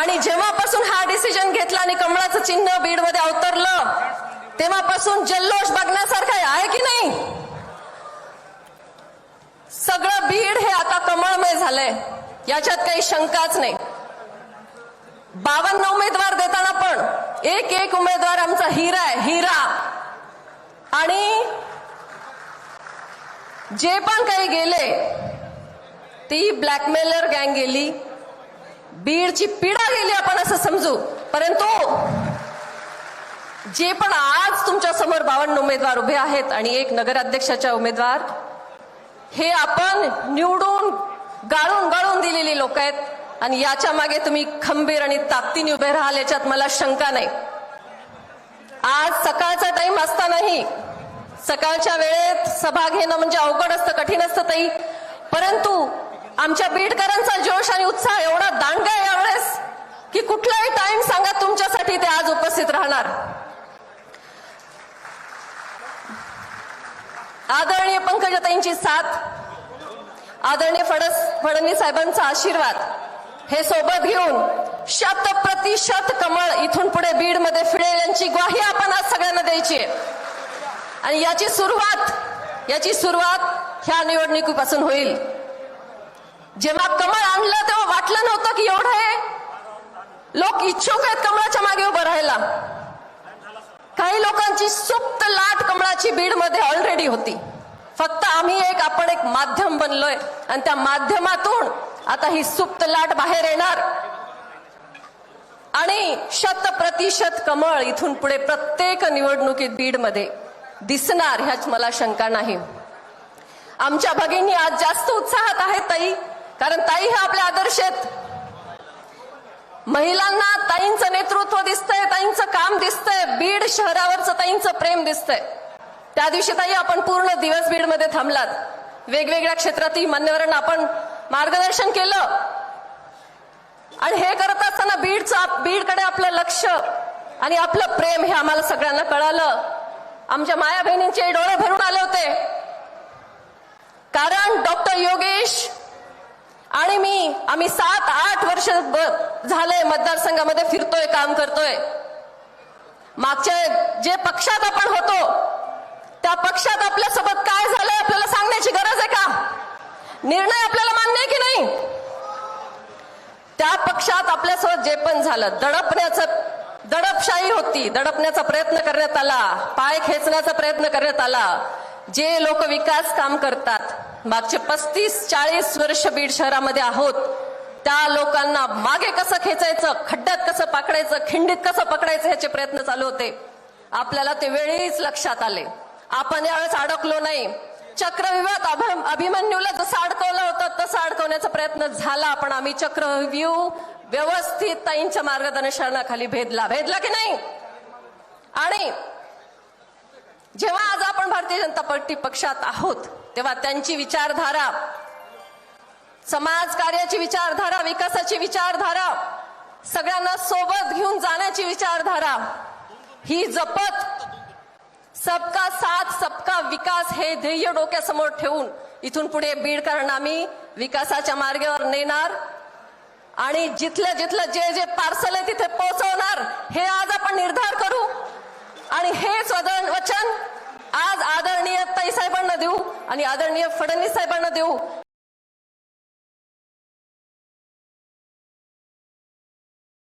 आणि जेव्हापासून हा डिसिजन घेतला आणि कमळाचं चिन्ह बीडमध्ये अवतरलं तेव्हापासून जल्लोष बघण्यासारखं आहे, आहे की नाही? सगळं बीड हे आता कमळमय झालंय. याच्यात काही शंकाच नाही. बावन्न उमेदवार देताना पण एक एक उमेदवार आमचा हिरा आहे हिरा. आणि जे पण काही गेले ती ब्लॅकमेलर गँग गेली. बीडची पिढा गेली आपण असं समजू. परंतु जे पण आज तुमच्यासमोर बावन्न उमेदवार उभे आहेत आणि एक नगराध्यक्षाच्या उमेदवार हे आपण निवडून गाळून गाळून दिलेली लोक आहेत आणि याच्या मागे तुम्ही खंबीर आणि ताकदीने उभे राहाल याच्यात मला शंका नाही. आज सकाळचा टाइम असतानाही सकाळच्या वेळेत सभा घेणं म्हणजे अवघड असतं कठीण असतं ताई. परंतु आमच्या बीडकरांचा जोश आणि उत्साह एवढा दांडगा आहे यावेळेस की कुठलाही टाइम सांगा तुमच्यासाठी ते आज उपस्थित राहणार. आदरणीय पंकजाताईंची साथ आदरणीय फडस फडणवीस साहेबांचा आशीर्वाद हे सोबत घेऊन शत प्रतिशत कमळ इथून पुढे बीडमध्ये फिरेल यांची ग्वाही आपण आज सगळ्यांना द्यायची आहे. आणि याची सुरुवात याची सुरुवात ह्या निवडणुकीपासून होईल. जेव्हा कमळ आणलं तेव्हा वाटलं नव्हतं की एवढं हे लोक इच्छुक आहेत कमळाच्या मागे उभं राहायला. काही लोकांची सुप्त लाट कमळाची बीडमध्ये ऑलरेडी होती. फक्त आम्ही एक आपण एक माध्यम बनलोय आणि त्या माध्यमातून आता ही सुप्त लाट बाहेर येणार. आणि शत प्रतिशत कमळ इथून पुढे प्रत्येक निवडणुकीत बीडमध्ये दिसणार ह्याच मला शंका नाही. आमच्या भगिनी आज जास्त उत्साहात आहेत ताई. कारण ताई हे आपले आदर्श आहेत. महिलांना ताईंचं नेतृत्व दिसतंय ताईंचं काम दिसतंय. बीड शहरावरचं ताईंचं प्रेम दिसतंय. त्या दिवशी ताई आपण पूर्ण दिवस बीडमध्ये थांबलात. वेगवेगळ्या क्षेत्रातील मान्यवरांना आपण मार्गदर्शन केलं. आणि हे करत असताना बीडचं बीडकडे आपलं लक्ष आणि आपलं प्रेम हे आम्हाला सगळ्यांना कळालं. आमच्या माया बहिणींचे डोळे भरून आले होते. कारण डॉक्टर योगेश आणि मी आम्ही सात आठ वर्ष झालंय मतदारसंघामध्ये फिरतोय काम करतोय. मागच्या जे पक्षात आपण होतो त्या पक्षात आपल्यासोबत काय झालंय आपल्याला सांगण्याची गरज आहे का? निर्णय आपल्याला मान्य आहे की नाही? त्या पक्षात आपल्यासोबत जे पण झालं दडपण्याचं दडपशाही होती दडपण्याचा प्रयत्न करण्यात आला पाय खेचण्याचा प्रयत्न करण्यात आला. जे लोक विकास काम करतात मागचे पस्तीस चाळीस वर्ष बीड शहरामध्ये आहोत. त्या लोकांना मागे कसं खेचायचं खड्ड्यात कसं पकडायचं खिंडीत कसं पकडायचं ह्याचे प्रयत्न चालू होते. आपल्याला ते वेळीच लक्षात आले. आपण यावेळेस अडकलो नाही. चक्रव्यूहात अभ- अभिमन्यूला जसं अडकवलं होतं तसं अडकवण्याचा प्रयत्न झाला. पण आम्ही चक्रव्यूह व्यवस्थित ताईंच्या मार्गदर्शनाखाली भेदला. भेदला की नाही? आणि जेव्हा आज आपण भारतीय जनता पार्टी पक्षात आहोत तेव्हा त्यांची विचारधारा समाज कार्याची विचारधारा विकासाची विचारधारा सगळ्यांना सोबत घेऊन जाण्याची विचारधारा ही जपत सबका साथ सबका विकास हे ध्येय डोक्यासमोर ठेवून इथून पुढे बीडकरांना आम्ही विकासाच्या मार्गावर नेणार आणि जिथलं जिथलं जे जे पार्सल आहे तिथे पोहोचवणार हे आज आपण निर्धार करू आणि हे वदन वचन. आज आदरणीय ताई साहेबांना देऊ आणि आदरणीय फडणवीस साहेबांना देऊ.